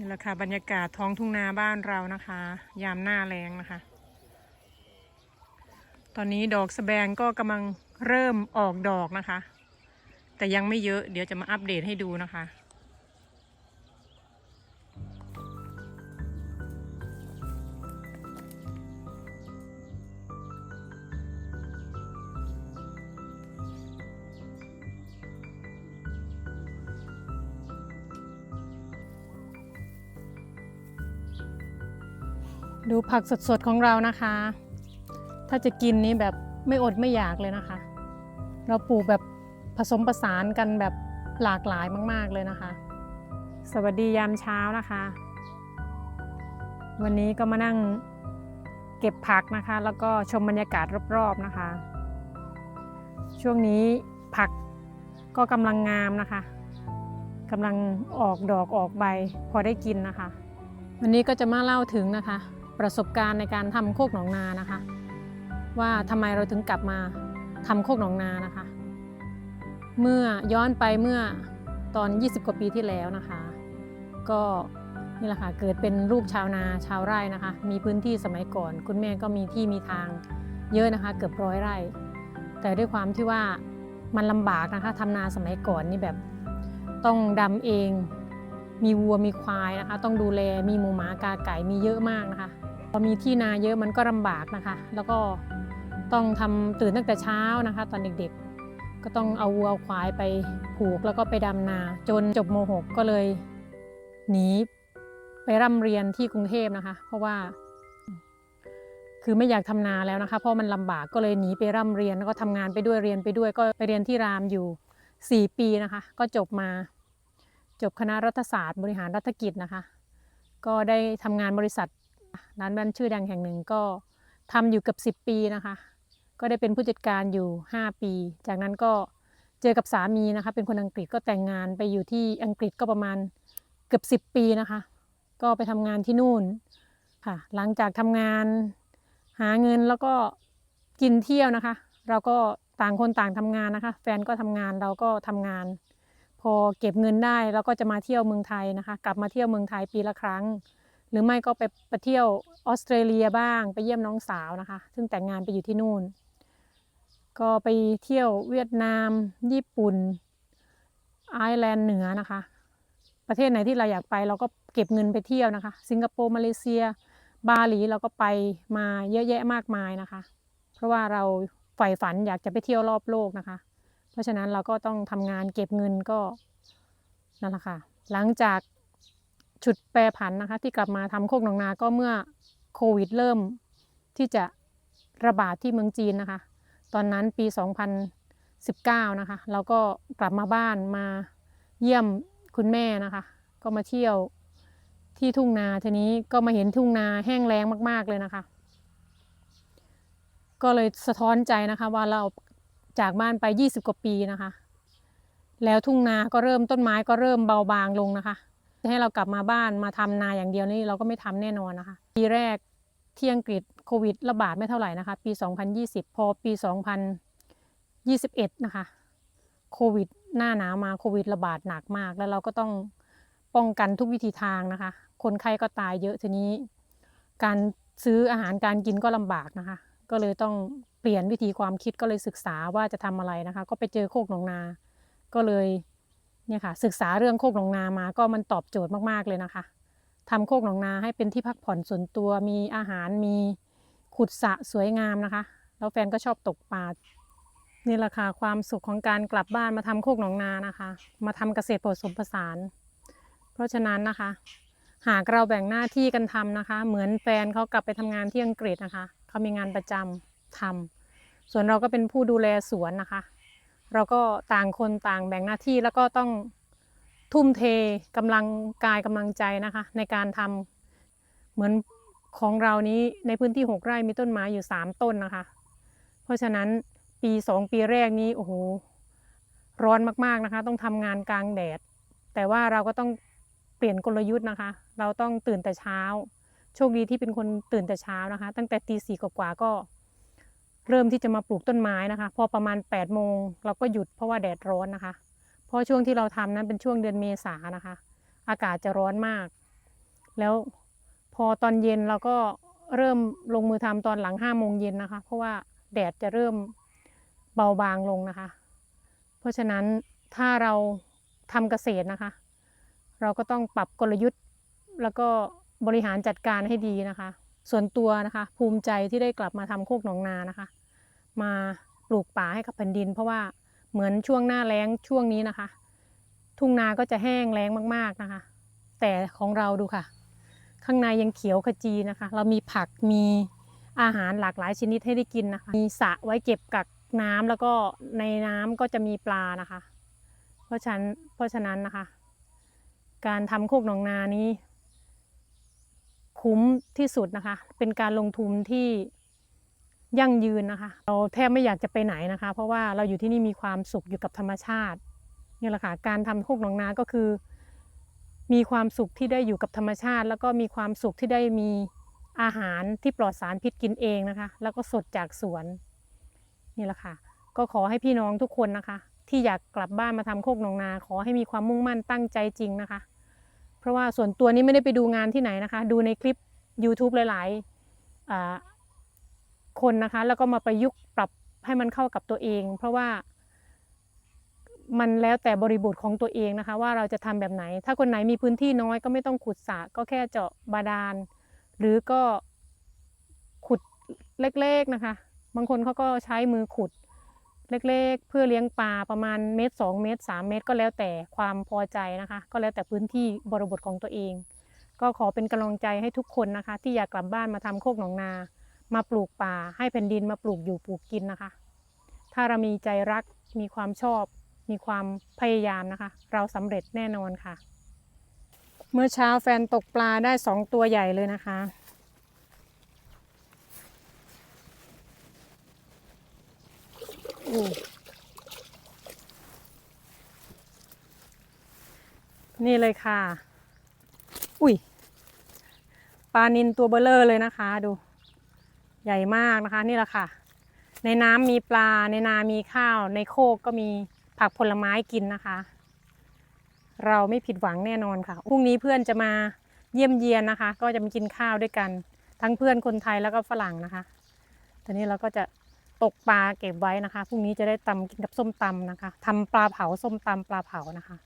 นี่แหละค่ะบรรยากาศท้องทุ่งนาบ้านเรานะคะ ยามหน้าแรงนะคะ ตอนนี้ดอกสะแบงก็กำลังเริ่มออกดอกนะคะ แต่ยังไม่เยอะเดี๋ยวจะมาอัปเดตให้ดูนะคะ ดูผักสดๆของเรานะคะ ถ้าจะกินนี้แบบไม่อดไม่อยากเลยนะคะ เราปลูกแบบผสมผสานกันแบบหลากหลายมาก ๆเลยนะคะ สวัสดียามเช้านะคะ วันนี้ก็มานั่งเก็บผักนะคะ แล้วก็ชมบรรยากาศรอบๆนะคะ ช่วงนี้ผักก็กำลังงามนะคะกำลังออกดอกออกใบพอได้กินนะคะ วันนี้ก็จะมาเล่าถึงนะคะ ประสบการณ์ในการทำโคกหนองนานะคะ ว่าทำไมเราถึงกลับมาทำโคกหนองนานะคะ เมื่อย้อนไปเมื่อตอน 20 กว่าปีที่แล้วนะคะ ก็นี่แหละค่ะเกิดเป็นลูกชาวนาชาวไร่นะคะ มีพื้นที่สมัยก่อน คุณแม่ก็มีที่มีทางเยอะนะคะ เกือบร้อยไร่ แต่ด้วยความที่ว่ามันลำบากนะคะทำนาสมัยก่อนนี่แบบต้องดำเอง มีวัวมีควายนะคะ ต้องดูแลมีหมูหมากาไก่มีเยอะมากนะคะ พอมีที่นาเยอะมันก็ลำบากนะคะ แล้วก็ต้องทำตื่นตั้งแต่เช้านะคะ ตอนเด็กๆ ก็ต้องเอาวัวเอาควายไปผูกแล้วก็ไปดำนา จนจบม .6 ก็เลยหนีไปร่ำเรียนที่กรุงเทพนะคะ เพราะว่า คือไม่อยากทำนาแล้วนะคะ เพราะมันลำบากก็เลยหนีไปร่ำเรียนแล้วก็ทำงานไปด้วยเรียนไปด้วย ก็ไปเรียนที่รามอยู่ 4 ปีนะคะ ก็จบมาจบคณะรัฐศาสตร์บริหารรัฐกิจนะคะ ก็ได้ทำงานบริษัท ร้านแบรนชื่อดังแห่งหนึ่งก็ทำอยู่เกับ10 ปีนะคะ ก็ได้เป็นผู้จัดการอยู่ 5 ปี จากนั้นก็เจอกับสามีนะคะ เป็นคนอังกฤษก็แต่งงานไปอยู่ที่อังกฤษก็ประมาณเกือบ 10 ปีนะคะ ก็ไปทำงานที่นู่นค่ะ หลังจากทำงานหาเงินแล้วก็กินเที่ยวนะคะ เราก็ต่างคนต่างทำงานนะคะ แฟนก็ทำงานเราก็ทำงาน พอเก็บเงินได้เราก็จะมาเที่ยวเมืองไทยนะคะ กลับมาเที่ยวเมืองไทยปีละครั้ง หรือไม่ก็ไปไปเที่ยวออสเตรเลียบ้าง ไปเยี่ยมน้องสาวนะคะ ซึ่งแต่งงานไปอยู่ที่นู่น ก็ไปเที่ยวเวียดนาม ญี่ปุ่นไอร์แลนด์เหนือนะคะ ประเทศไหนที่เราอยากไปเราก็เก็บเงินไปเที่ยวนะคะ สิงคโปร์มาเลเซีย บาหลีเราก็ไปมาเยอะแยะมากมายนะคะ เพราะว่าเราใฝ่ฝันอยากจะไปเที่ยวรอบโลกนะคะ เพราะฉะนั้นเราก็ต้องทำงานเก็บเงินก็นั่นแหละค่ะหลังจาก ฉุดแปรผันนะคะ ที่กลับมาทำโคกหนองนาก็เมื่อโควิดเริ่มที่จะระบาดที่เมืองจีนนะคะ ตอนนั้นปี 2019 นะคะ เราก็กลับมาบ้านมาเยี่ยมคุณแม่นะคะ ก็มาเที่ยวที่ทุ่งนาทีนี้ก็มาเห็นทุ่งนาแห้งแล้งมาก ๆ เลยนะคะ ก็เลยสะท้อนใจนะคะว่าเราจากบ้านไป 20 กว่าปีนะคะ แล้วทุ่งนาก็เริ่มต้นไม้ก็เริ่มเบาบางลงนะคะ จะให้เรากลับมาบ้านมาทำนาอย่างเดียวนี่เราก็ไม่ทำแน่นอนนะคะ ปีแรกที่อังกฤษโควิดระบาดไม่เท่าไหร่นะคะ ปี 2020 พอปี 2021 นะคะโควิดหน้าหนาวมาโควิดระบาดหนักมาก แล้วเราก็ต้องป้องกันทุกวิธีทางนะคะ คนไข้ก็ตายเยอะทีนี้ การซื้ออาหารการกินก็ลำบากนะคะ ก็เลยต้องเปลี่ยนวิธีความคิดก็เลยศึกษาว่าจะทำอะไรนะคะ ก็ไปเจอโคกหนองนา ก็เลย เนี่ยค่ะศึกษาเรื่องโคกหนองนามาก็มันตอบโจทย์มากๆเลยนะคะทำโคกหนองนาให้เป็นที่พักผ่อนส่วนตัวมีอาหารมีขุดสระสวยงามนะคะ แล้วแฟนก็ชอบตกปลานี่แหละค่ะความสุขของการกลับบ้านมาทำโคกหนองนานะคะ มาทำเกษตรผสมผสาน เพราะฉะนั้นนะคะ หากเราแบ่งหน้าที่กันทำนะคะ เหมือนแฟนเขากลับไปทำงานที่อังกฤษนะคะเขามีงานประจำทำส่วนเราก็เป็นผู้ดูแลสวนนะคะ เราก็ต่างคนต่างแบ่งหน้าที่แล้วก็ต้องทุ่มเทกำลังกายกำลังใจนะคะ ในการทำเหมือนของเรานี้ในพื้นที่หกไร่มีต้นไม้อยู่สามต้นนะคะ เพราะฉะนั้นปีสองปีแรกนี้โอ้โหร้อนมากๆนะคะ ต้องทำงานกลางแดด แต่ว่าเราก็ต้องเปลี่ยนกลยุทธ์นะคะ เราต้องตื่นแต่เช้า โชคดีที่เป็นคนตื่นแต่เช้านะคะ ตั้งแต่ตีสี่กว่าก็ เริ่มที่จะมาปลูกต้นไม้นะคะ พอประมาณ8ปดโมงเราก็หยุดเพราะว่าแดดร้อนนะคะ เพราะช่วงที่เราทำนั้นเป็นช่วงเดือนเมษานะคะ อากาศจะร้อนมาก แล้วพอตอนเย็นเราก็เริ่มลงมือทำตอนหลังห้าโมงเย็นนะคะ เพราะว่าแดดจะเริ่มเบาบางลงนะคะ เพราะฉะนั้นถ้าเราทำเกษตรนะคะ เราก็ต้องปรับกลยุทธ์ แล้วก็บริหารจัดการให้ดีนะคะ ส่วนตัวนะคะ ภูมิใจที่ได้กลับมาทำโคกหนองนานะคะ มาปลูกป่าให้กับแผ่นดิน เพราะว่าเหมือนช่วงหน้าแล้งช่วงนี้นะคะ ทุ่งนาก็จะแห้งแล้งมากๆนะคะ แต่ของเราดูค่ะ ข้างในยังเขียวขจีนะคะ เรามีผักมีอาหารหลากหลายชนิดให้ได้กินนะคะ มีสระไว้เก็บกักน้ำแล้วก็ในน้ำก็จะมีปลานะคะ เพราะฉะนั้นเพราะฉะนั้นนะคะ การทำโคกหนองนานี้ คุ้มที่สุดนะคะ เป็นการลงทุนที่ยั่งยืนนะคะ เราแทบไม่อยากจะไปไหนนะคะ เพราะว่าเราอยู่ที่นี่มีความสุขอยู่กับธรรมชาตินี่แหละค่ะการทำโคกหนองนาก็คือ มีความสุขที่ได้อยู่กับธรรมชาติ แล้วก็มีความสุขที่ได้มีอาหารที่ปลอดสารพิษกินเองนะคะ แล้วก็สดจากสวนนี่แหละค่ะ ก็ขอให้พี่น้องทุกคนนะคะ ที่อยากกลับบ้านมาทำโคกหนองนา ขอให้มีความมุ่งมั่นตั้งใจจริงนะคะ เพราะว่าส่วนตัวนี้ไม่ได้ไปดูงานที่ไหนนะคะ ดูในคลิป YouTube หลายๆคนนะคะ แล้วก็มาประยุกต์ปรับให้มันเข้ากับตัวเอง เพราะว่ามันแล้วแต่บริบทของตัวเองนะคะ ว่าเราจะทำแบบไหน ถ้าคนไหนมีพื้นที่น้อยก็ไม่ต้องขุดสระก็แค่เจาะบาดาล หรือก็ขุดเล็กๆนะคะ บางคนเขาก็ใช้มือขุด เล็กๆ เพื่อเลี้ยงปลาประมาณเมตรสองเมตรสามเมตร ก็แล้วแต่ความพอใจนะคะ ก็แล้วแต่พื้นที่บริบทของตัวเอง ก็ขอเป็นกำลังใจให้ทุกคนนะคะ ที่อยากกลับบ้านมาทำโคกหนองนา มาปลูกป่าให้แผ่นดินมาปลูกอยู่ปลูกกินนะคะ ถ้าเรามีใจรักมีความชอบ มีความพยายามนะคะ เราสำเร็จแน่นอนค่ะ เมื่อเช้าแฟนตกปลาได้สองตัวใหญ่เลยนะคะ นี่เลยค่ะ อุ้ย ปลานินตัวเบลเลอร์เลยนะคะดู ใหญ่มากนะคะ นี่แหละค่ะ ในน้ำมีปลา ในนา มีข้าว ในโคกก็มีผักผลไม้กินนะคะ เราไม่ผิดหวังแน่นอนค่ะ พรุ่งนี้เพื่อนจะมาเยี่ยมเยียนนะคะ ก็จะมากินข้าวด้วยกัน ทั้งเพื่อนคนไทยแล้วก็ฝรั่งนะคะ ตอนนี้เราก็จะ ตกปลาเก็บไว้นะคะพรุ่งนี้จะได้ตำกินกับส้มตำนะคะทำปลาเผาส้มตำปลาเผานะคะ